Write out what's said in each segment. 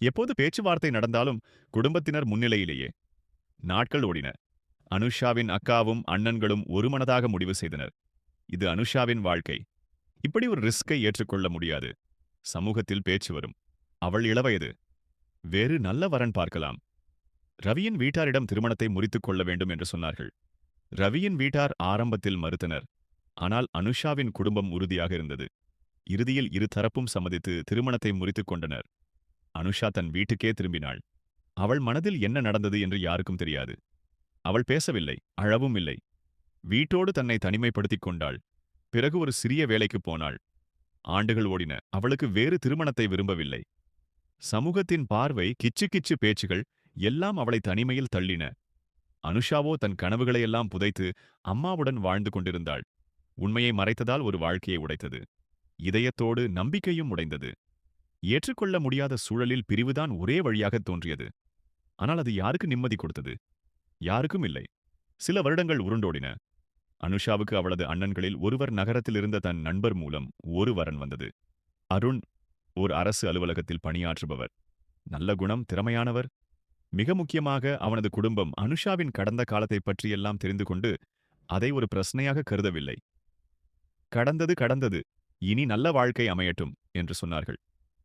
எப்போது பேச்சுவார்த்தை நடந்தாலும் குடும்பத்தினர் முன்னிலையிலேயே. நாட்கள் ஓடின. அனுஷாவின் அக்காவும் அண்ணன்களும் ஒருமனதாக முடிவு செய்தனர். இது அனுஷாவின் வாழ்க்கை. இப்படி ஒரு ரிஸ்கை ஏற்றுக்கொள்ள முடியாது. சமூகத்தில் பேச்சு வரும். அவள் இளவயது வேறு நல்ல வரன் பார்க்கலாம். ரவியின் வீட்டாரிடம் திருமணத்தை முறித்துக் கொள்ள வேண்டும் என்று சொன்னார்கள். ரவியின் வீட்டார் ஆரம்பத்தில் மறுத்தனர். ஆனால் அனுஷாவின் குடும்பம் உறுதியாக இருந்தது. இறுதியில் இரு தரப்பும் சம்மதித்து திருமணத்தை முறித்துக் கொண்டனர். அனுஷா தன் வீட்டுக்கே திரும்பினாள். அவள் மனதில் என்ன நடந்தது என்று யாருக்கும் தெரியாது. அவள் பேசவில்லை அழவும் இல்லை. வீட்டோடு தன்னை தனிமைப்படுத்திக் கொண்டாள். பிறகு ஒரு சிறிய வேலைக்கு போனாள். ஆண்டுகள் ஓடின அவளுக்கு வேறு திருமணத்தை விரும்பவில்லை. சமூகத்தின் பார்வை கிச்சு கிச்சு பேச்சுகள் எல்லாம் அவளை தனிமையில் தள்ளின. அனுஷாவோ தன் கனவுகளையெல்லாம் புதைத்து அம்மாவுடன் வாழ்ந்து கொண்டிருந்தாள். உண்மையை மறைத்ததால் ஒரு வாழ்க்கையை உடைத்தது. இதயத்தோடு நம்பிக்கையும் உடைந்தது. ஏற்றுக்கொள்ள முடியாத சூழலில் பிரிவுதான் ஒரே வழியாகத் தோன்றியது. ஆனால் அது யாருக்கு நிம்மதி கொடுத்தது? யாருக்கும் இல்லை. சில வருடங்கள் உருண்டோடின. அனுஷாவுக்கு அவளது அண்ணன்களில் ஒருவர் நகரத்தில் இருந்த தன் நண்பர் மூலம் ஒரு வரன் வந்தது. அருண் ஓர் அரசு அலுவலகத்தில் பணியாற்றுபவர். நல்ல குணம் திறமையானவர். மிக முக்கியமாக அவனது குடும்பம் அனுஷாவின் கடந்த காலத்தைப் பற்றியெல்லாம் தெரிந்து கொண்டு அதை ஒரு பிரச்சனையாக கருதவில்லை. கடந்தது கடந்தது இனி நல்ல வாழ்க்கை அமையட்டும் என்று சொன்னார்கள்.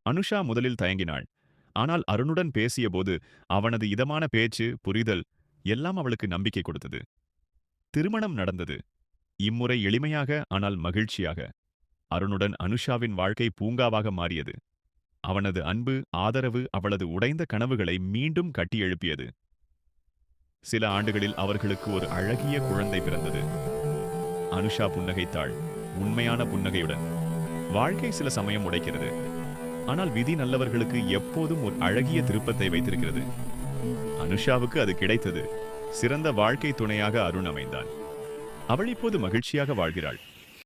அனுஷா முதலில் தயங்கினாள். ஆனால் அருணுடன் பேசியபோது அவனது இதமான பேச்சு புரிதல் எல்லாம் அவளுக்கு நம்பிக்கை கொடுத்தது. திருமணம் நடந்தது. இம்முறை எளிமையாக ஆனால் மகிழ்ச்சியாக. அருணுடன் அனுஷாவின் வாழ்க்கை பூங்காவாக மாறியது. அவனது அன்பு ஆதரவு அவளது உடைந்த கனவுகளை மீண்டும் கட்டியெழுப்பியது சில ஆண்டுகளில் அவர்களுக்கு ஒரு அழகிய குழந்தை பிறந்தது. அனுஷா புன்னகைத்தாள். உண்மையான புன்னகையுடன். வாழ்க்கை சில சமயம் உடைக்கிறது. ஆனால் விதி நல்லவர்களுக்கு எப்போதும் ஒரு அழகிய திருப்பத்தை வைத்திருக்கிறது. அனுஷாவுக்கு அது கிடைத்தது. சிறந்த வாழ்க்கை துணையாக அருண் அமைந்தான். அவள் இப்போது மகிழ்ச்சியாக வாழ்கிறாள்.